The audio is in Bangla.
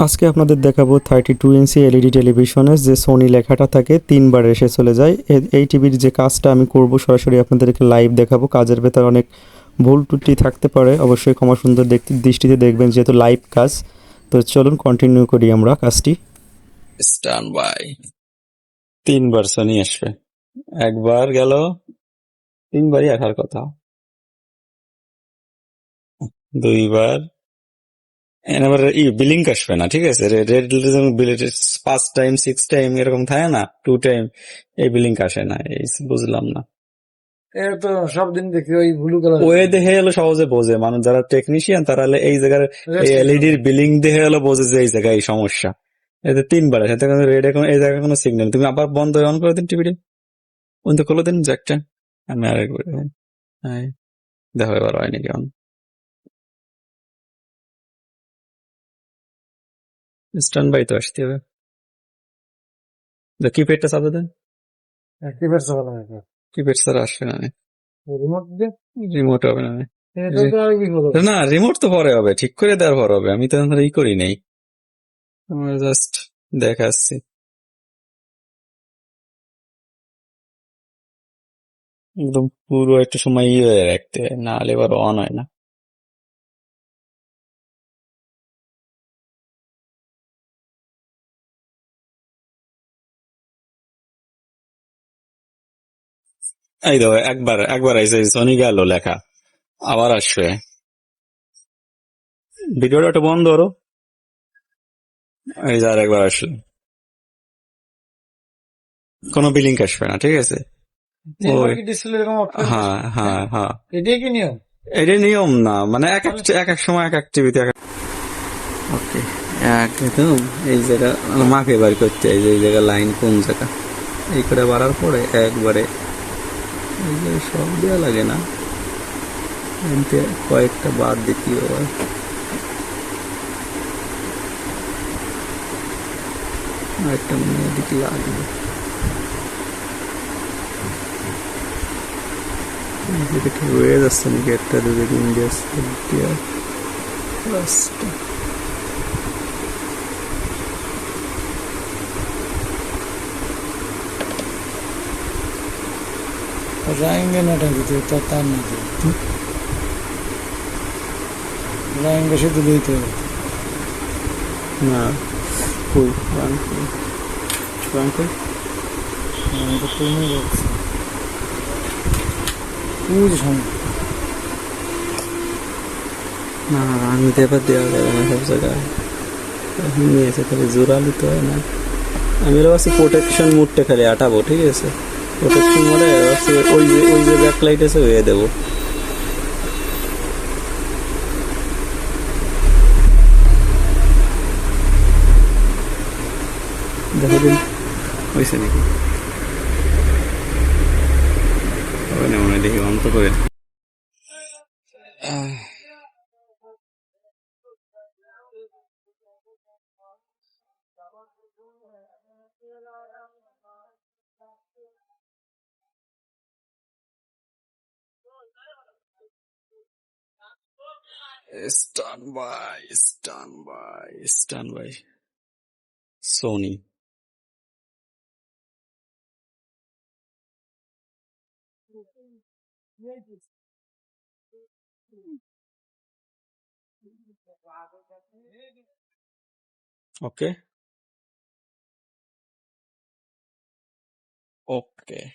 আজকে আপনাদের দেখাবো থার্টি টু ইঞ্চি এলইডি টেলিভিশনে যে সোনি লেখাটা থাকে তিনবার এসে চলে যায়। এ- এই টিভির যে কাজটা আমি করব সরাসরি আপনাদেরকে লাইভ দেখাবো। কাজের ভেতর অনেক ভুল ত্রুটি থাকতে পারে অবশ্যই ক্ষমা সুন্দর দেখতে দৃষ্টিতে দেখবেন যেহেতু লাইভ কাজ। তো চলুন কন্টিনিউ করি আমরা কাজটি। স্ট্যান্ড বাই তিনবার সনি আসবে। একবার গেল তিনবারই আসার কথা। দুইবার এবার ই বিলিং আসবে না ঠিক আছে? রেড পাঁচ টাইম সিক্স টাইম এরকম থাকে না? টু টাইম এই বিলিং আসে না এই বুঝলাম না। এটা তো সব দিন দেখি ওই ব্লু কালার ওয়ে দেখে এলো সহজে বোঝে মানুষ যারা টেকনিশিয়ান তারা এই জায়গার এলইডির বিলিং দেখে এলো বোঝে যে এই জায়গায় এই সমস্যা। এতে তিনবার আছে এতে রেড এখন এই জায়গায় কোনো সিগন্যাল তুমি আবার বন্ধ অন করে দিন টিভিটি বন্ধ করে দিন জ্যাকটা আমি আরেকবার হ্যাঁ। দেখো এবার হয় নাকি স্ট্যান্ড বাই তো আসতে হবে। কিপ্যাডটা চাপে দেন। অ্যাক্টিভেট চালানো হয়েছে কিপ্যাড ছাড়া আসবে না। রিমোট দিয়ে? রিমোট হবে না। আর না রিমোট তো পরে হবে ঠিক করে দেওয়ার পর হবে। আমি তো ই করি নাই। আমরা জাস্ট দেখাচ্ছি। একদম পুরো একটা সময় ইয়ে হয়ে রাখতে হয় না হলে এবার অন হয় না। এই দেখো একবার একবার আইসে সনি গেল লেখা। আবার আসবে ভিডিওটা একটু বন্ধ করো। এই যে আর একবার আসলো। কোনো বিলিং আসবে না ঠিক আছে? হ্যাঁ হ্যাঁ হ্যাঁ। এটাই কি নিয়ম? এটা নিয়ম না মানে এক এক এক এক সময় এক এক টিভিতে এক ওকে একদম। এই জায়গা মাকে বার করতে এই যে এই জায়গা লাইন কোন জায়গা? এই করে বাড়ার পরে একবারে এই যে সব দেওয়া লাগে না এমতে কয়েকটা বাদ দিতে হবে একটা মনে হয় এদিকে লাগবে এটা কি হয়ে যাচ্ছে নাকি একটা দুটো তিনটে চারটে না টাঙ্গিতে তো তার না রাইঙ্গে শুধু দিতে হবে না কই ওয়ান কই ওয়ান কই আমি তো কমে যাচ্ছে বুঝ সামনে না আমি তো এবার দেওয়া যাবে না সব জায়গায় নিয়েছে খালি জোরালি তো হয় না আমি ভাবছি প্রোটেকশন মুডটা খালি আটাবো ঠিক আছে প্রোটেকশন মোডে ভাবছি ওই যে ওই যে ব্যাক আছে হয়ে দেবো। দেখো দিন হয়েছে নাকি? মনে দেখি অন্ত করে। It's done by, it's done by, it's done by Sony. Okay. Okay.